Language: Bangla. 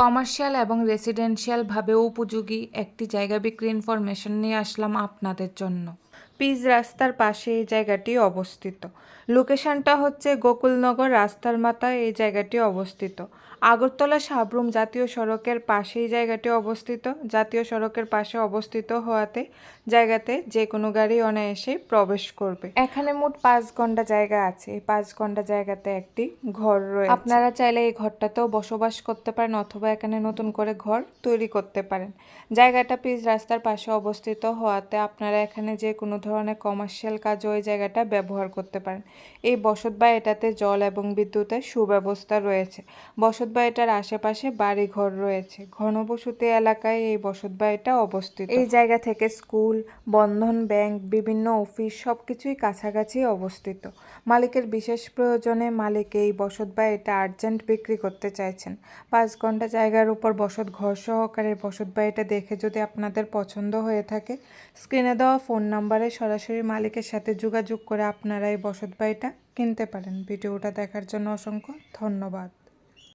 কমার্শিয়াল এবং রেসিডেন্সিয়ালভাবে উপযোগী একটি জায়গা বিক্রি ইনফরমেশন নিয়ে আসলাম আপনাদের জন্য। পিচ রাস্তার পাশে এই জায়গাটি অবস্থিত। লোকেশনটা হচ্ছে গোকুলনগর রাস্তার মাথায় এই জায়গাটি অবস্থিত। আগরতলা সাবরুম জাতীয় সড়কের পাশে এই জায়গাটি অবস্থিত। জাতীয় সড়কের পাশে অবস্থিত হওয়াতে জায়গাতে যে কোনো গাড়ি অনায়াসে প্রবেশ করবে। এখানে মোট পাঁচ ঘণ্টা জায়গা আছে। এই পাঁচ ঘণ্টা জায়গাতে একটি ঘর রয়েছে। আপনারা চাইলে এই ঘরটাতেও বসবাস করতে পারেন অথবা এখানে নতুন করে ঘর তৈরি করতে পারেন। জায়গাটা পিচ রাস্তার পাশে অবস্থিত হওয়াতে আপনারা এখানে যে কোনো ধরনের কমার্শিয়াল কাজও ওই জায়গাটা ব্যবহার করতে পারেন। এই বসত বাড়িটাতে জল এবং বিদ্যুতের সুব্যবস্থা রয়েছে। বসত বাড়িটার আশেপাশে বাড়ি ঘর রয়েছে। ঘনবসতি এলাকায় এই বসত বাড়িটা অবস্থিত। এই জায়গা থেকে স্কুল, বন্ধন ব্যাংক, বিভিন্ন অফিস সব কিছুই কাছাকাছি অবস্থিত। মালিকের বিশেষ প্রয়োজনে মালিক এই বসত বাড়িটা আর্জেন্ট বিক্রি করতে চাইছেন। পাঁচ ঘণ্টা জায়গার উপর বসত ঘর সহকারে বসত বাড়িটা দেখে যদি আপনাদের পছন্দ হয়ে থাকে স্ক্রিনে দেওয়া ফোন নাম্বারে সরাসরি মালিকের সাথে যোগাযোগ করে আপনারা এই বসত বাড়িটা কিনতে পারেন। ভিডিওটা দেখার জন্য অসংখ্য ধন্যবাদ।